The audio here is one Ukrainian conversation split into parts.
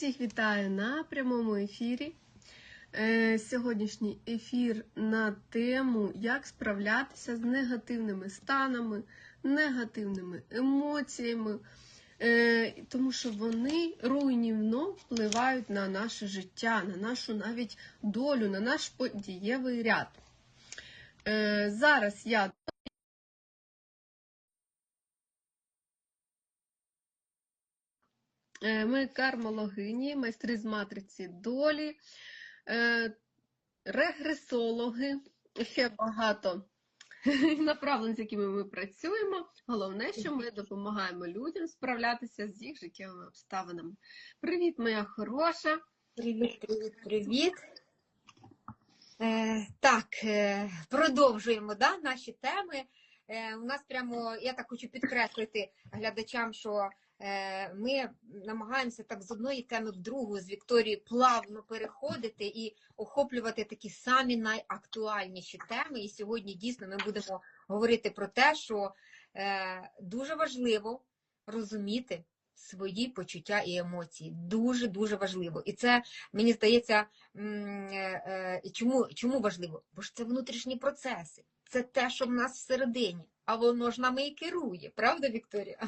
Всіх вітаю на прямому ефірі. Е, Сьогоднішній ефір на тему, як справлятися з негативними станами, негативними емоціями, е, тому що вони руйнівно впливають на наше життя, на нашу навіть долю, на наш подієвий ряд. Е, Зараз я Ми кармологині, майстри з матриці долі, е, регресологи, ще багато направлень, з якими ми працюємо. Головне, що ми допомагаємо людям справлятися з їх життєвими обставинами. Привіт, моя хороша! Привіт, привіт, привіт. Е, так, е, продовжуємо да, наші теми. Е, у нас прямо, я так хочу підкреслити глядачам, що е, ми намагаємося так з одної теми в другу з Вікторією плавно переходити і охоплювати такі самі найактуальніші теми. І сьогодні дійсно ми будемо говорити про те, що е, дуже важливо розуміти свої почуття і емоції. Дуже дуже важливо. І це мені здається, е, е, чому, чому важливо? Бо ж це внутрішні процеси, це те, що в нас всередині, а воно ж нами і керує, правда, Вікторія?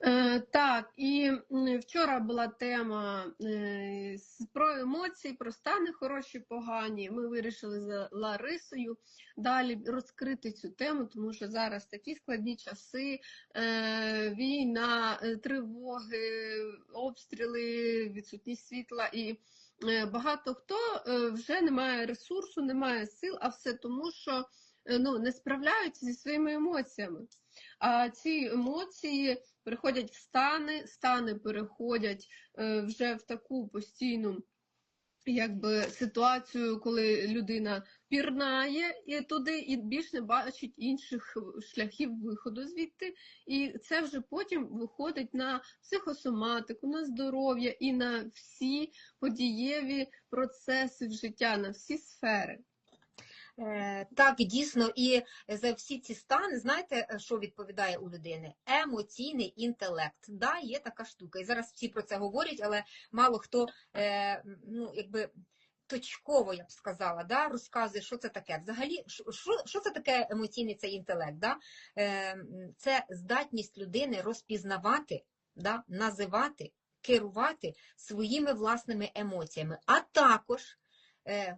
Е, Так, і вчора була тема е, про емоції, про стани хороші, погані. Ми вирішили з Ларисою далі розкрити цю тему, тому що зараз такі складні часи, е, війна, тривоги, обстріли, відсутність світла і. Багато хто вже не має ресурсу, не має сил, а все тому, що ну, не справляються зі своїми емоціями. А ці емоції переходять в стани, стани переходять е, вже в таку постійну якби, ситуацію, коли людина пірнає і туди і більш не бачить інших шляхів виходу звідти. І це вже потім виходить на психосоматику, на здоров'я і на всі подієві процеси в життя, на всі сфери. Е, Так, дійсно, і за всі ці стани, знаєте, що відповідає у людини? Емоційний інтелект. Да, є така штука. І зараз всі про це говорять, але мало хто е, ну, якби. Точково, я б сказала, да, розказує, що це таке. Взагалі, що, що це таке емоційний цей інтелект? Да? Е, це здатність людини розпізнавати, да, називати, керувати своїми власними емоціями, а також е,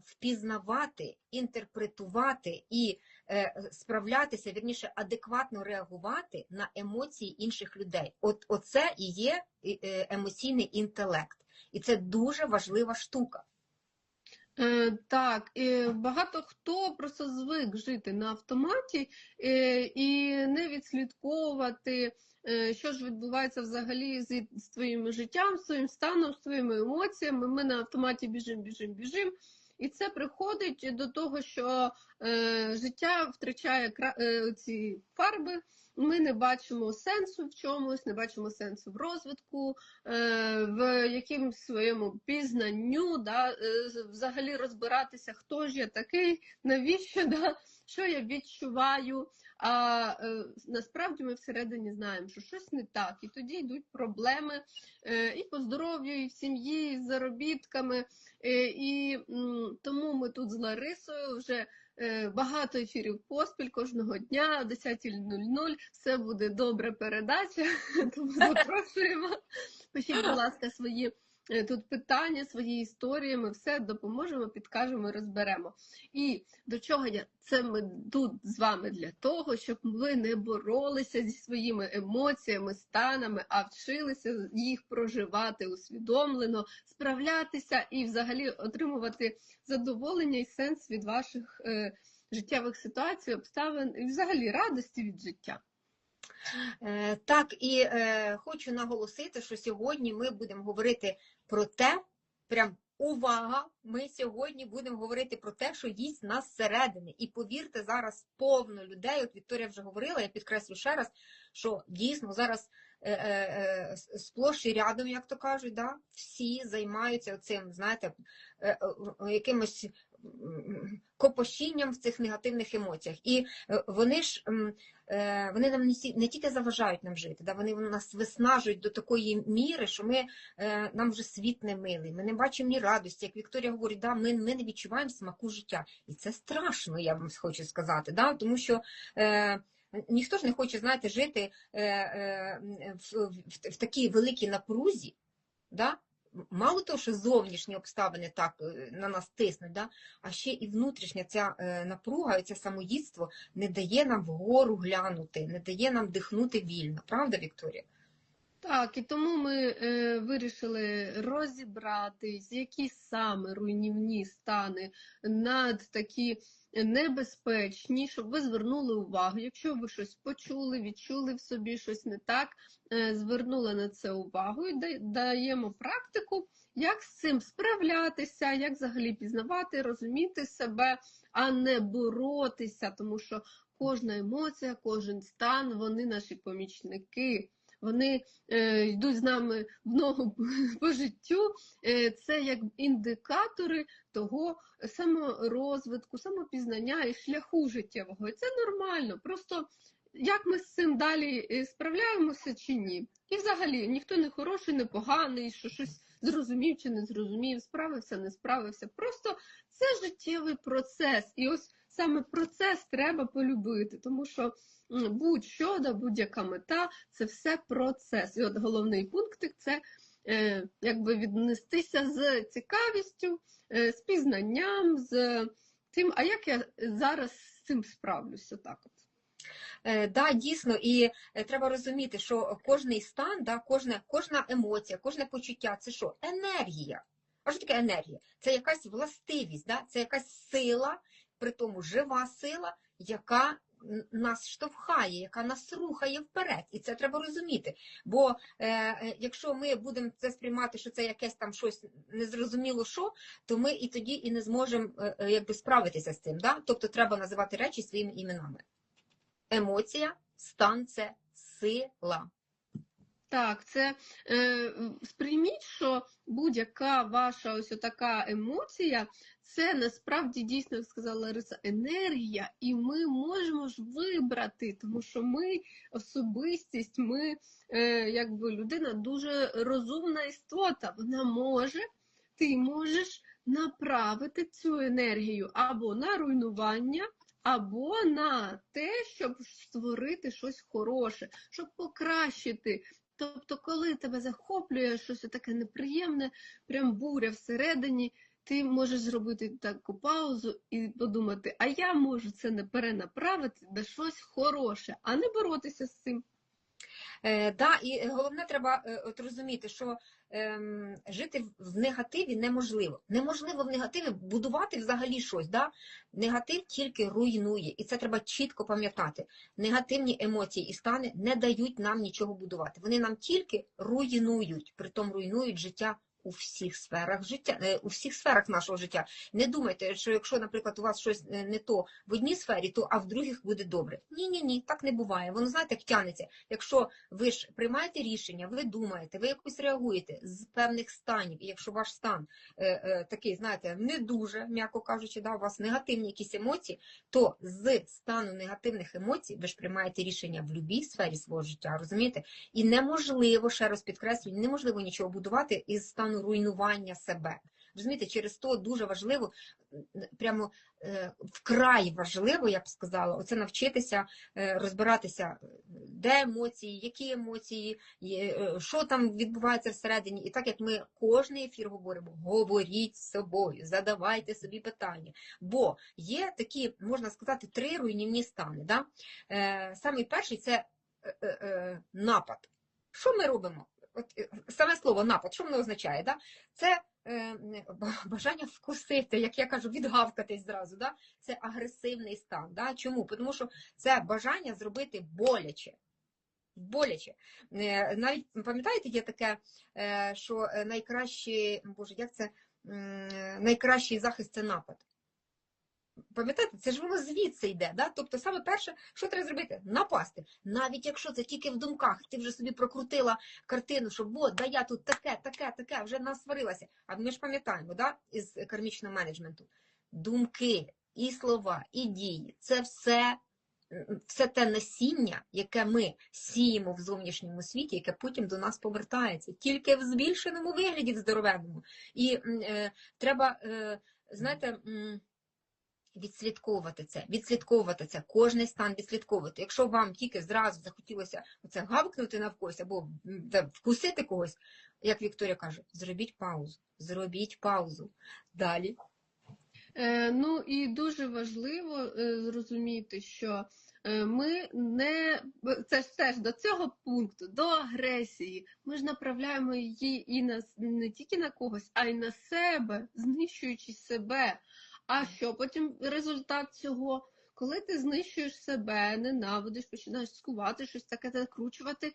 впізнавати, інтерпретувати і е, справлятися, вірніше, адекватно реагувати на емоції інших людей. От оце і є е, емоційний інтелект, і це дуже важлива штука. Е, Так, і багато хто просто звик жити на автоматі е, і не відслідковувати, е, що ж відбувається взагалі з, з твоїм життям, з твоїм станом, з твоїми емоціями. Ми на автоматі біжимо, біжимо, біжимо. І це приходить до того, що е, життя втрачає кра... е, ці фарби. Ми не бачимо сенсу в чомусь, не бачимо сенсу в розвитку, е, в якимсь своєму пізнанню, да, е, взагалі розбиратися, хто ж я такий, навіщо, да, що я відчуваю. А е, насправді ми всередині знаємо, що щось не так, і тоді йдуть проблеми е, і по здоров'ю, і в сім'ї, і з заробітками. Е, і м, тому ми тут з Ларисою вже е, багато ефірів поспіль кожного дня о 10.00. Все буде добра передача, тому запрошуємо. Пишіть, будь ласка, свої тут питання, свої історії. Ми все допоможемо, підкажемо, розберемо. І до чого я це ми тут з вами для того, щоб ви не боролися зі своїми емоціями, станами, а вчилися їх проживати усвідомлено, справлятися і взагалі отримувати задоволення і сенс від ваших е, життєвих ситуацій, обставин і взагалі радості від життя. Е, Так, і е, хочу наголосити, що сьогодні ми будемо говорити про те, прям увага! Ми сьогодні будемо говорити про те, що їсть нас зсередини. І повірте, зараз повно людей. От Вікторія вже говорила, я підкреслю ще раз, що дійсно зараз е, е, е, с- сплош і рядом, як то кажуть, да? всі займаються цим, знаєте, якимось м, копошінням в цих негативних емоціях. І вони ж вони нам не тільки заважають нам жити, да? вони нас виснажують до такої міри, що ми, нам вже світ не милий, ми не бачимо ні радості. Як Вікторія говорить, да, ми, ми не відчуваємо смаку життя. І це страшно, я вам хочу сказати, да? тому що. Ніхто ж не хоче, знаєте, жити е, е, в, такій великій напрузі, да? мало того, що зовнішні обставини так е, на нас тиснуть, да? а ще і внутрішня ця напруга, це самоїдство не дає нам вгору глянути, не дає нам дихнути вільно. Правда, Вікторія? Так, і тому ми е, вирішили розібратись, які саме руйнівні стани над такі небезпечні, щоб ви звернули увагу. Якщо ви щось почули, відчули в собі щось не так, е, звернули на це увагу і даємо практику, як з цим справлятися, як взагалі пізнавати, розуміти себе, а не боротися, тому що кожна емоція, кожен стан, вони наші помічники. Вони е, йдуть з нами в ногу по життю. Е, це як індикатори того саморозвитку, самопізнання і шляху життєвого. І це нормально. Просто як ми з цим далі е, справляємося чи ні? І взагалі ніхто не хороший, не поганий, що щось зрозумів чи не зрозумів, справився, не справився. Просто це життєвий процес. І ось саме процес треба полюбити, тому що будь-що, да, будь-яка мета це все процес. І от головний пунктик це е, якби віднестися з цікавістю, е, з пізнанням, з тим, а як я зараз з цим справлюся так от. Е, да, дійсно, і треба розуміти, що кожний стан, да, кожна, кожна емоція, кожне почуття це що? Енергія. А що таке енергія? Це якась властивість, да? це якась сила, при тому жива сила, яка нас штовхає, яка нас рухає вперед. І це треба розуміти. Бо е, е, якщо ми будемо це сприймати, що це якесь там щось незрозуміло що, то ми і тоді і не зможемо е, е, якби справитися з цим. Да? Тобто треба називати речі своїми іменами. Емоція, стан це сила. Так, це е, сприйміть, що будь-яка ваша ось така емоція, це насправді дійсно, сказала Лариса, енергія, і ми можемо ж вибрати, тому що ми особистість, ми е, якби людина дуже розумна істота. Вона може, ти можеш направити цю енергію або на руйнування. Або на те, щоб створити щось хороше, щоб покращити Тобто, коли тебе захоплює щось таке неприємне, прям буря всередині, ти можеш зробити таку паузу і подумати, а я можу це не перенаправити на щось хороше, а не боротися з цим. Е, да, і головне, треба е, от розуміти, що ем, жити в негативі неможливо. Неможливо в негативі будувати взагалі щось. Да? Негатив тільки руйнує, і це треба чітко пам'ятати. Негативні емоції і стани не дають нам нічого будувати. Вони нам тільки руйнують, притом руйнують життя. У всіх сферах життя, е, у всіх сферах нашого життя. Не думайте, що якщо, наприклад, у вас щось е, не то в одній сфері, то а в других буде добре. Ні, ні, ні, так не буває. Воно знаєте, як тянеться. Якщо ви ж приймаєте рішення, ви думаєте, ви якось реагуєте з певних станів, і якщо ваш стан е, е, такий, знаєте, не дуже, м'яко кажучи, да, у вас негативні якісь емоції, то з стану негативних емоцій ви ж приймаєте рішення в будь-якій сфері свого життя, розумієте? І неможливо, ще раз підкреслюю, неможливо нічого будувати із стану руйнування себе. Розумієте, через то дуже важливо, прямо е, вкрай важливо, я б сказала, оце навчитися е, розбиратися, е, де емоції, які емоції, що там відбувається всередині. І так як ми кожний ефір говоримо, говоріть з собою, задавайте собі питання. Бо є такі, можна сказати, три руйнівні стани. Да? Самий перший це напад. Що ми робимо? От е, саме слово напад, що воно означає? Да? Це е, бажання вкусити, як я кажу, відгавкатись зразу. Да? Це агресивний стан. Да? Чому? Тому що це бажання зробити боляче. Боляче. Е, Навіть пам'ятаєте, є таке, е, що найкращий, боже, як це найкращий захист це напад. Пам'ятаєте, це ж воно звідси йде. Да? Тобто, саме перше, що треба зробити? Напасти. Навіть якщо це тільки в думках, ти вже собі прокрутила картину, що от, да я тут таке, таке, таке, вже насварилася. А ми ж пам'ятаємо, да, із кармічного менеджменту. Думки, і слова, і дії це все, все те насіння, яке ми сіємо в зовнішньому світі, яке потім до нас повертається, тільки в збільшеному вигляді в здоровенному. І е, треба, е, знаєте. Відслідковувати це, відслідковувати це, кожний стан відслідковувати. Якщо вам тільки зразу захотілося оце гавкнути на вкось або вкусити когось, як Вікторія каже, зробіть паузу, зробіть паузу. Далі. Е, Ну і дуже важливо е, зрозуміти, що е, ми не це ж теж до цього пункту, до агресії. Ми ж направляємо її і на не тільки на когось, а й на себе, знищуючи себе. А що потім результат цього? Коли ти знищуєш себе, ненавидиш, починаєш скувати щось таке закручувати.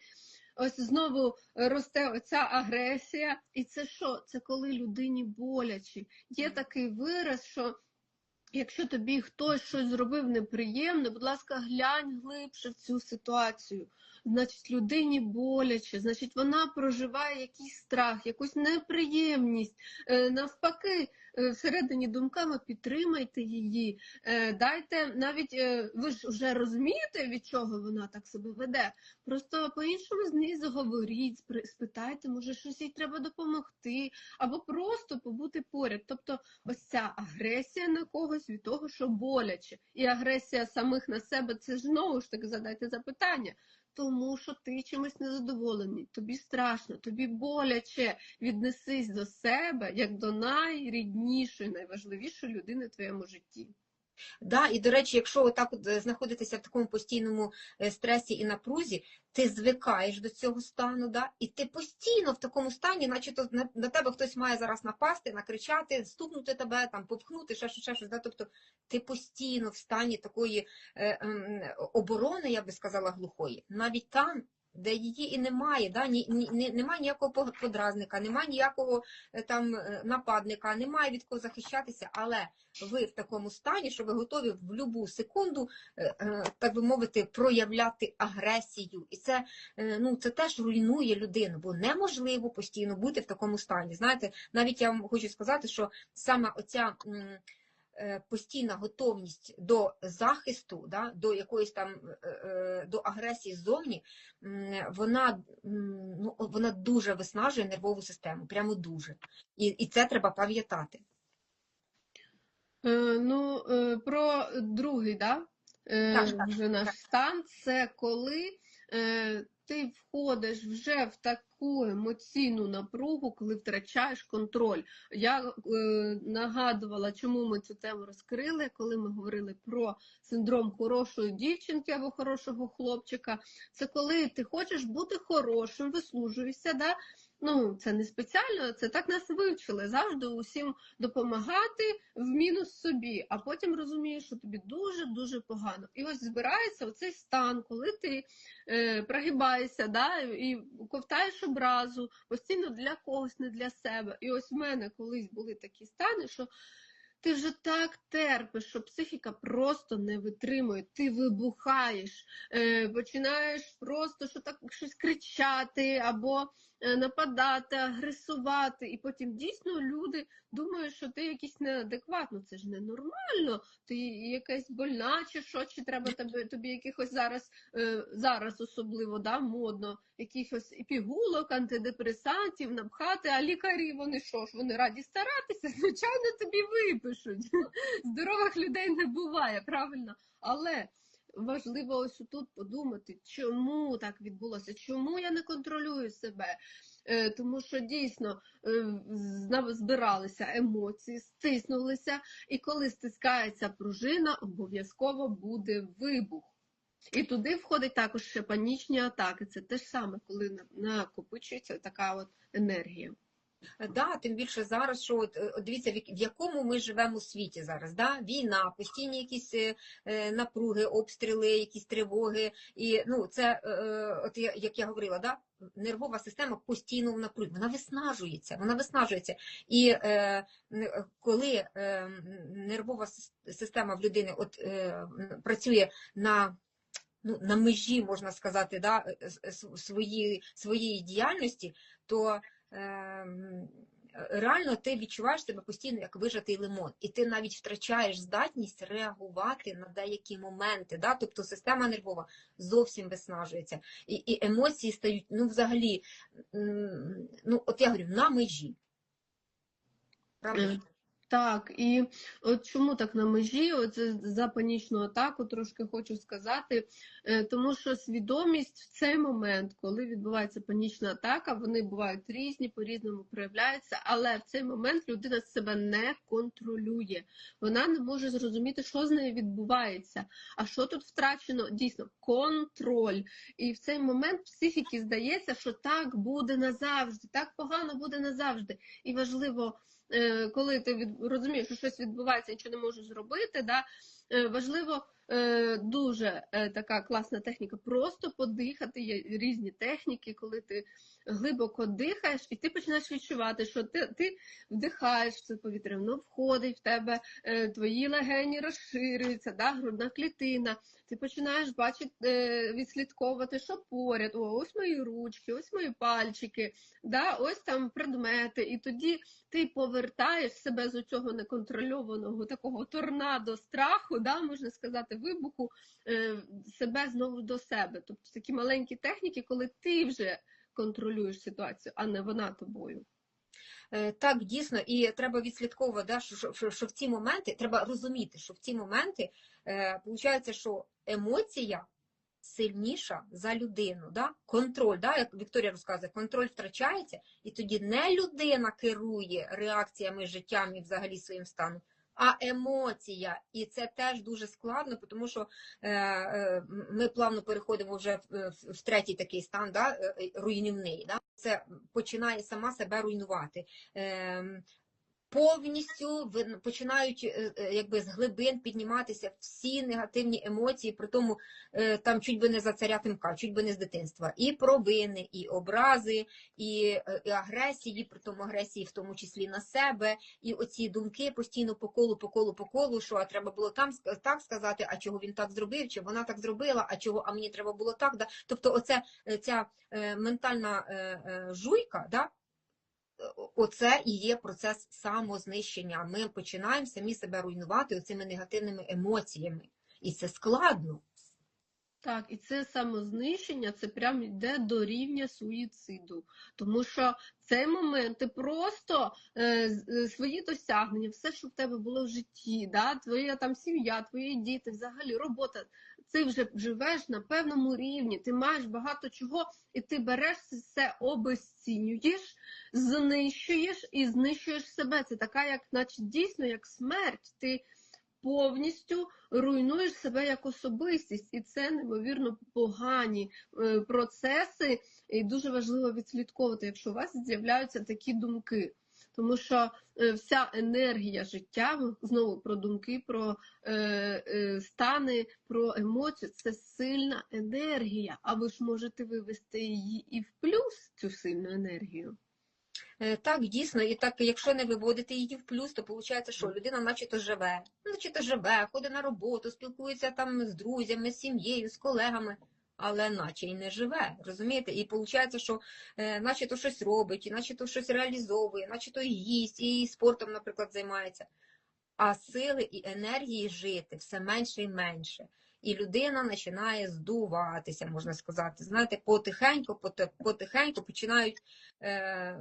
Ось знову росте оця агресія, і це що? Це коли людині боляче. Є такий вираз, що якщо тобі хтось щось зробив неприємне, будь ласка, глянь глибше в цю ситуацію. Значить, людині боляче, значить, вона проживає якийсь страх, якусь неприємність. Е, Навпаки, е, всередині думками підтримайте її, Е, дайте навіть ви ж вже розумієте, від чого вона так себе веде. Просто по-іншому з нею заговоріть, спитайте, може, щось їй треба допомогти, або просто побути поряд. Тобто, ось ця агресія на когось від того, що боляче, і агресія самих на себе це ж знову ж таки задайте запитання. Тому що ти чимось незадоволений, тобі страшно, тобі боляче. Віднесись до себе як до найріднішої, найважливішої людини в твоєму житті. Да, і, до речі, якщо отак от е, знаходитися в такому постійному е, стресі і напрузі, ти звикаєш до цього стану, да? і ти постійно в такому стані, наче то на, на тебе хтось має зараз напасти, накричати, стукнути тебе, там, попхнути, ще щось, ще щось. Да? Тобто ти постійно в стані такої е, ем, оборони, я би сказала, глухої. Навіть там, де її і немає, да? ні, ні, немає ніякого по- подразника, немає ніякого е, там е, нападника, немає від кого захищатися, але ви в такому стані, що ви готові в будь-яку секунду, е, так би мовити, проявляти агресію. І це, ну, це теж руйнує людину, бо неможливо постійно бути в такому стані. Знаєте, навіть я вам хочу сказати, що саме оця. Е, Постійна готовність до захисту, да, до якоїсь там е, е, до агресії ззовні, вона, ну, вона дуже виснажує нервову систему, прямо дуже. І, і це треба пам'ятати. Ну, про другий, да? Так, так, вже наш так. стан, це коли ти входиш вже в таку емоційну напругу, коли втрачаєш контроль. Я е, нагадувала, чому ми цю тему розкрили, коли ми говорили про синдром хорошої дівчинки або хорошого хлопчика. Це коли ти хочеш бути хорошим, вислужуєшся, да? Ну, це не спеціально, це так нас вивчили завжди усім допомагати в мінус собі, а потім розумієш, що тобі дуже-дуже погано. І ось збирається оцей стан, коли ти е, прогибаєшся да, і ковтаєш образу постійно для когось, не для себе. І ось в мене колись були такі стани, що ти вже так терпиш, що психіка просто не витримує, ти вибухаєш, е, починаєш просто що так, щось кричати або е, нападати, агресувати, і потім дійсно люди думають, що ти якийсь неадекватно. Це ж ненормально, ти якась больна, чи що, чи треба тобі, тобі якихось зараз, е, зараз особливо да, модно, якихось пігулок, антидепресантів, напхати, а лікарі вони що ж, вони раді старатися, звичайно, тобі випишуть. Здорових людей не буває, правильно? Але важливо ось тут подумати, чому так відбулося, чому я не контролюю себе. Е, Тому що дійсно е, збиралися емоції, стиснулися, і коли стискається пружина, обов'язково буде вибух. І туди входить також ще панічні атаки. Це те ж саме, коли накопичується така от енергія. Да, тим більше зараз, що от, е, дивіться, в якому ми живемо у світі зараз. Да? Війна, постійні якісь е, е, напруги, обстріли, якісь тривоги. І ну, це, е, е, от як я говорила, да? нервова система постійно в напрузі, вона виснажується, вона виснажується. І е, коли е, нервова система в людини от, е, працює на ну, на межі, можна сказати, да, е, с- свої, своєї діяльності, то ем, реально ти відчуваєш себе постійно як вижатий лимон, і ти навіть втрачаєш здатність реагувати на деякі моменти. Да? Тобто система нервова зовсім виснажується, і, і емоції стають ну, взагалі, ну, от я говорю, на межі. Правда? Так, і от чому так на межі? От за- панічну атаку трошки хочу сказати, е, тому що свідомість в цей момент, коли відбувається панічна атака, вони бувають різні, по-різному проявляються, але в цей момент людина себе не контролює. Вона не може зрозуміти, що з нею відбувається. А що тут втрачено? Дійсно, контроль. І в цей момент психіки здається, що так буде назавжди, так погано буде назавжди. І важливо коли ти від, розумієш, що щось відбувається, нічого не можеш зробити, да, е, важливо е, дуже е, така класна техніка просто подихати. Є різні техніки, коли ти глибоко дихаєш, і ти починаєш відчувати, що ти, ти вдихаєш це повітря, воно входить в тебе, е, твої легені розширюються, да, грудна клітина. Ти починаєш бачити, е, відслідковувати, що поряд. О, ось мої ручки, ось мої пальчики, да, ось там предмети. І тоді ти повертаєш себе з цього неконтрольованого такого торнадо страху, да, можна сказати, вибуху е, себе знову до себе. Тобто такі маленькі техніки, коли ти вже контролюєш ситуацію, а не вона тобою. Е, Так, дійсно, і треба відслідковувати, да, що, що, що, в ці моменти треба розуміти, що в ці моменти е, виходить, що емоція сильніша за людину. Да? Контроль, да, як Вікторія розказує, контроль втрачається, і тоді не людина керує реакціями життям і взагалі своїм станом. А емоція, і це теж дуже складно, тому що е, е, ми плавно переходимо вже в, в третій такий стан, да, е, е, руйнівний. Да? Це починає сама себе руйнувати. Повністю починають е, е, якби з глибин підніматися всі негативні емоції, при тому е, там чуть би не за царя Тимка, чуть би не з дитинства. І провини, і образи, і, і агресії, при тому агресії в тому числі на себе, і оці думки постійно по колу, по колу, по колу, що а треба було там так сказати, а чого він так зробив, чи вона так зробила, а чого, а мені треба було так. Да? Тобто, оце ця ментальна жуйка, да? Оце і є процес самознищення. Ми починаємо самі себе руйнувати оцими негативними емоціями. І це складно. Так, і це самознищення, це прям йде до рівня суїциду. Тому що в цей момент ти просто е, е, свої досягнення, все, що в тебе було в житті, да, твоя там сім'я, твої діти, взагалі робота, ти вже живеш на певному рівні, ти маєш багато чого, і ти береш все обезцінюєш, знищуєш і знищуєш себе. Це така, як, наче дійсно, як смерть. Ти повністю руйнуєш себе як особистість, і це неймовірно погані е, процеси, і дуже важливо відслідковувати, якщо у вас з'являються такі думки. Тому що е, вся енергія життя, знову про думки, про е, е, стани, про емоції це сильна енергія. А ви ж можете вивести її і в плюс цю сильну енергію. Так, дійсно, і так, якщо не виводити її в плюс, то виходить, що людина начебто живе, начебто живе, ходить на роботу, спілкується там з друзями, з сім'єю, з колегами, але наче й не живе, розумієте? І виходить, що е, наче то щось робить, і наче то щось реалізовує, наче то їсть, і спортом, наприклад, займається. А сили і енергії жити все менше і менше. І людина починає здуватися, можна сказати. Знаєте, потихеньку, поти- потихеньку починають, е,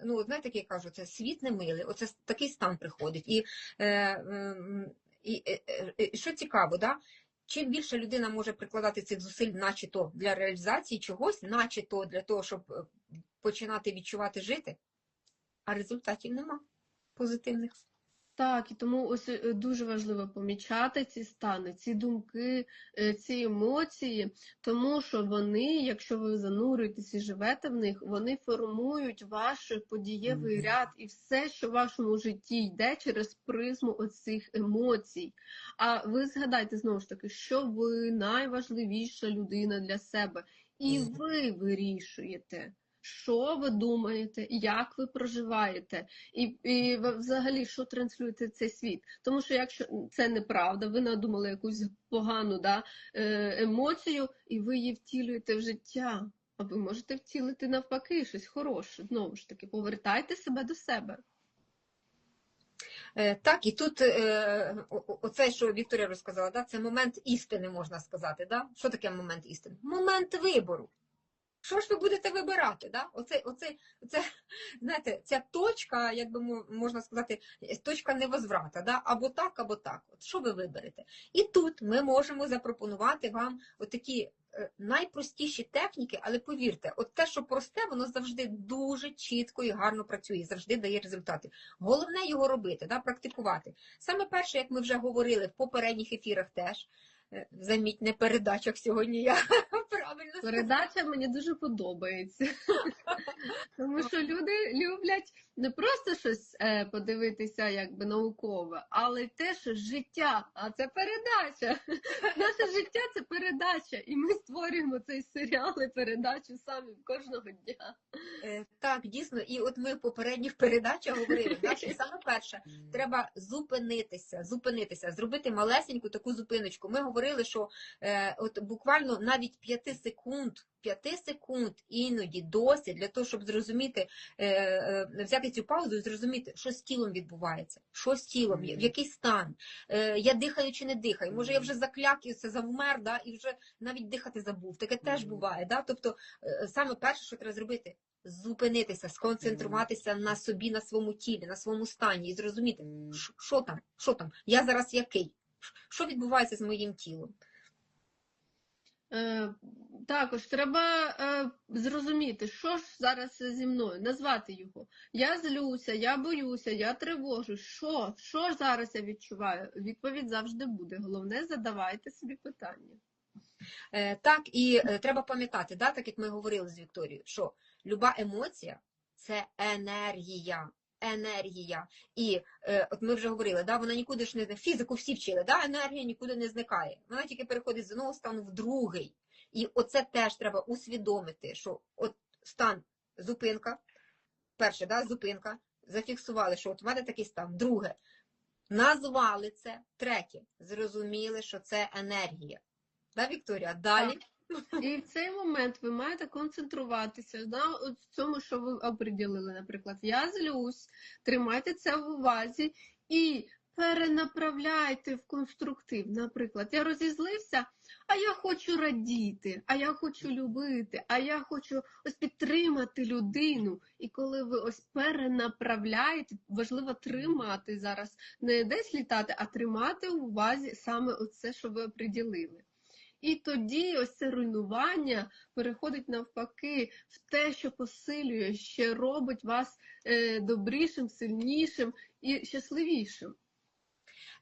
ну, знаєте, як я кажу, це світ не милий, оце такий стан приходить. І, е, і е, е, е, що цікаво, да? Чим більше людина може прикладати цих зусиль, наче то для реалізації чогось, наче то для того, щоб е, починати відчувати жити, а результатів нема позитивних. Так, і тому ось е, дуже важливо помічати ці стани, ці думки, е, ці емоції, тому що вони, якщо ви занурюєтесь і живете в них, вони формують ваш подієвий ряд і все, що в вашому житті йде через призму оцих емоцій. А ви згадайте знову ж таки, що ви найважливіша людина для себе, і ви вирішуєте. Що ви думаєте, як ви проживаєте, і, і взагалі що транслюєте цей світ? Тому що якщо це неправда, ви надумали якусь погану да, е, емоцію, і ви її втілюєте в життя. А ви можете втілити навпаки щось хороше. Знову ж таки, повертайте себе до себе. Е, Так, і тут е, оце, що Вікторія розказала, це момент істини, можна сказати. Да? Що таке момент істини? Момент вибору. Що ж ви будете вибирати? Да? Оце, оце, оце, знаєте, ця точка, як би мо- можна сказати, точка невозврата, да? або так, або так. От що ви виберете? І тут ми можемо запропонувати вам отакі е, найпростіші техніки, але повірте, от те, що просте, воно завжди дуже чітко і гарно працює, завжди дає результати. Головне його робити, да, практикувати. Саме перше, як ми вже говорили в попередніх ефірах теж, е, заміть, не передачах сьогодні я правильно. Передача мені дуже подобається. Тому що люди люблять не просто щось е, подивитися якби наукове, але й те, що життя, а це передача. Наше життя це передача. І ми створюємо цей серіал і передачу самі кожного дня. Е, Так, дійсно, і от ми в попередніх передачах говорили, що саме перше, треба зупинитися, зупинитися, зробити малесеньку таку зупиночку. Ми говорили, що е, от буквально навіть 5 секунд, 5 секунд іноді досить для того, щоб зрозуміти, е, е, взяти цю паузу і зрозуміти, що з тілом відбувається, що з тілом, є, в який стан, е, я дихаю чи не дихаю. Може, я вже закляківся, завмер, да, і вже навіть дихати забув. Таке теж буває. Да? Тобто, саме перше, що треба зробити, зупинитися, сконцентруватися на собі, на своєму тілі, на своєму стані і зрозуміти, що там, що там, я зараз який, що відбувається з моїм тілом. Також треба е, зрозуміти, що ж зараз зі мною, назвати його. Я злюся, я боюся, я тривожу. Що? Що зараз я відчуваю? Відповідь завжди буде. Головне, задавайте собі питання. Е, так, і е, треба пам'ятати, да, так як ми говорили з Вікторією, що люба емоція це енергія. Енергія. І е, от ми вже говорили, да, вона нікуди ж не фізику всі вчили, да, енергія нікуди не зникає. Вона тільки переходить з одного стану в другий. І оце теж треба усвідомити, що от стан зупинка, перше, да, зупинка, зафіксували, що от в мене такий стан. Друге, назвали це. Третє, зрозуміли, що це енергія. Да, Вікторія? Далі. І в цей момент ви маєте концентруватися на цьому, що ви оприділили. Наприклад, я злюсь, тримайте це в увазі і перенаправляйте в конструктив. Наприклад, я розізлився, а я хочу радіти, а я хочу любити, а я хочу ось підтримати людину. І коли ви ось перенаправляєте, важливо тримати зараз, не десь літати, а тримати в увазі саме оце, що ви оприділили. І тоді ось це руйнування переходить навпаки в те, що посилює, ще робить вас е, добрішим, сильнішим і щасливішим.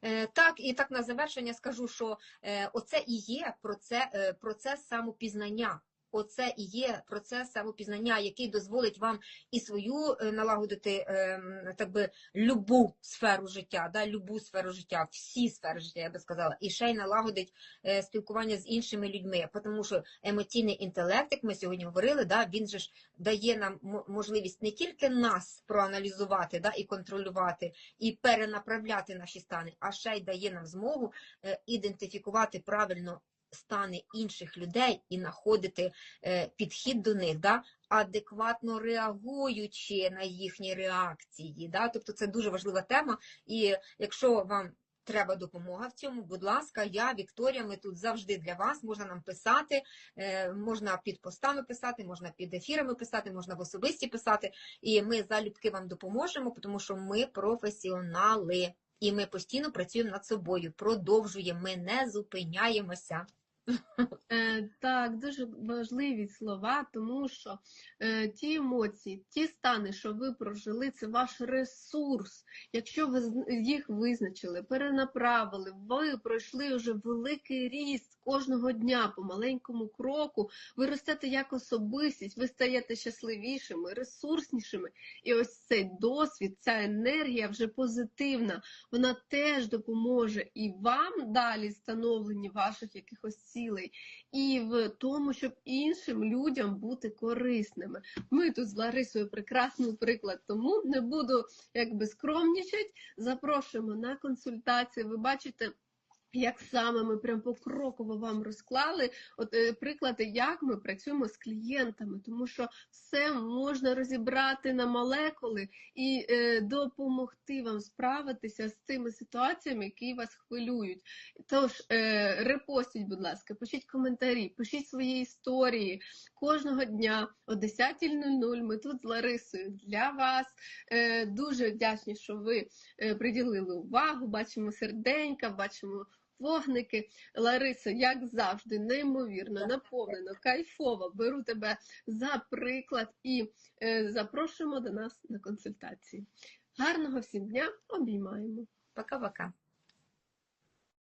Е, Так, і так на завершення скажу, що е, оце і є е, процес самопізнання. Оце і є процес самопізнання, який дозволить вам і свою е, налагодити ем, так би любу сферу життя, да, любу сферу життя, всі сфери життя, я би сказала, і ще й налагодить е, спілкування з іншими людьми. Тому що емоційний інтелект, як ми сьогодні говорили, да, він же ж дає нам можливість не тільки нас проаналізувати да, і контролювати, і перенаправляти наші стани, а ще й дає нам змогу е, ідентифікувати правильно стани інших людей і знаходити е, підхід до них, да, адекватно реагуючи на їхні реакції. Да? Тобто це дуже важлива тема. І якщо вам треба допомога в цьому, будь ласка, я, Вікторія, ми тут завжди для вас. Можна нам писати, е, можна під постами писати, можна під ефірами писати, можна в особисті писати. І ми залюбки вам допоможемо, тому що ми професіонали. І ми постійно працюємо над собою, продовжуємо, ми не зупиняємося. Е, так, дуже важливі слова, тому що е, ті емоції, ті стани, що ви прожили, це ваш ресурс. Якщо ви їх визначили, перенаправили, ви пройшли вже великий ріст кожного дня по маленькому кроку, ви ростете як особистість, ви стаєте щасливішими, ресурснішими. І ось цей досвід, ця енергія вже позитивна, вона теж допоможе і вам далі становленні ваших якихось цілей, і в тому, щоб іншим людям бути корисними. Ми тут з Ларисою прекрасний приклад, тому не буду якби скромнішать. Запрошуємо на консультації. Ви бачите. Як саме ми прям покроково вам розклали от е, приклади, як ми працюємо з клієнтами, тому що все можна розібрати на молекули і е, допомогти вам справитися з тими ситуаціями, які вас хвилюють. Тож е, репостіть, будь ласка, пишіть коментарі, пишіть свої історії кожного дня о 10.00. Ми тут з Ларисою для вас. Е, дуже вдячні, що ви е, приділили увагу. Бачимо серденька, бачимо. Вогники, Лариса, як завжди, неймовірно, наповнено, кайфово. Беру тебе за приклад і е, запрошуємо до нас на консультації. Гарного всім дня, обіймаємо. Пока-пока.